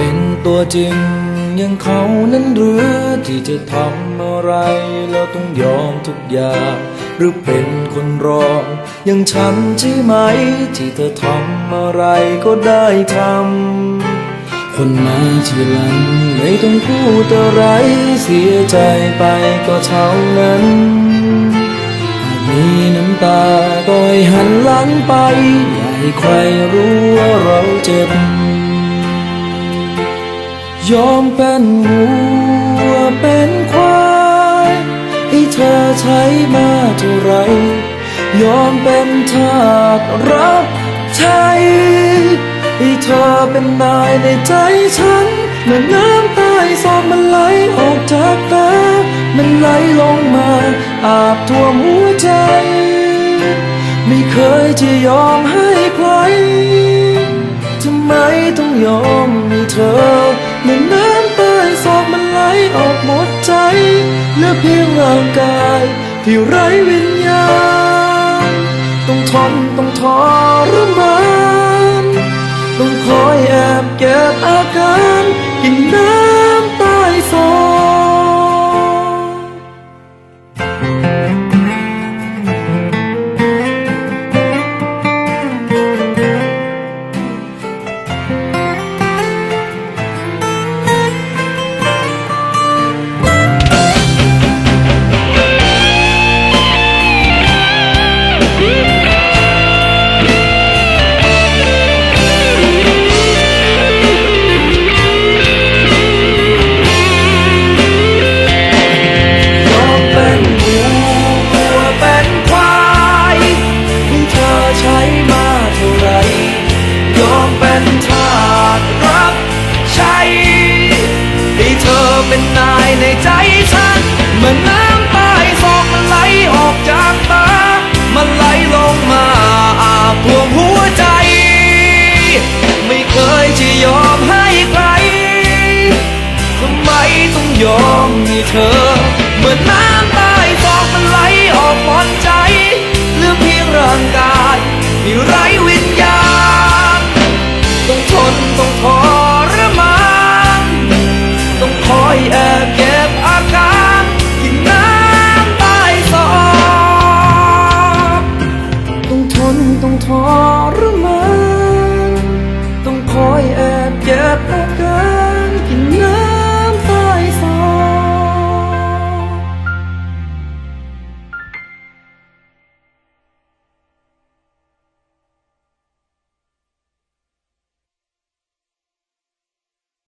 เป็นตัวจริงอยังเขานั้นหรือที่จะทำอะไรแล้วต้องยอมทุกอย่าง หรือเป็นคนรองอยังฉันใช่ไหม ที่เธอทำอะไรก็ได้ทำคนมาทีหลังไม่ต้องพูดอะไรเสียใจไปก็เท่านั้นหามีน้ำตาก็ให้หันหลังไป อย่าให้ใครรู้ว่าเราเจ็บ ยอมเป็นวัวเป็นควายให้เธอใช้มาเท่าไร ยอมเป็นทาสรับใช้ให้เธอเป็นนายในใจฉันเมื่อน้ำตายซอบมันไหลออกจากตามันไหลลงมาอาบท่วมหัวใจ ไม่เคยจะยอมให้ใครทำไมต้องยอม เหลือเพียงร่างกายที่ไร้วิญญาณ ต้องทนต้องทรมานต้องคอยแอบเก็บอาการกินน้ำตายสอบ ต้องยอมให้เธอเหมือนน้ำ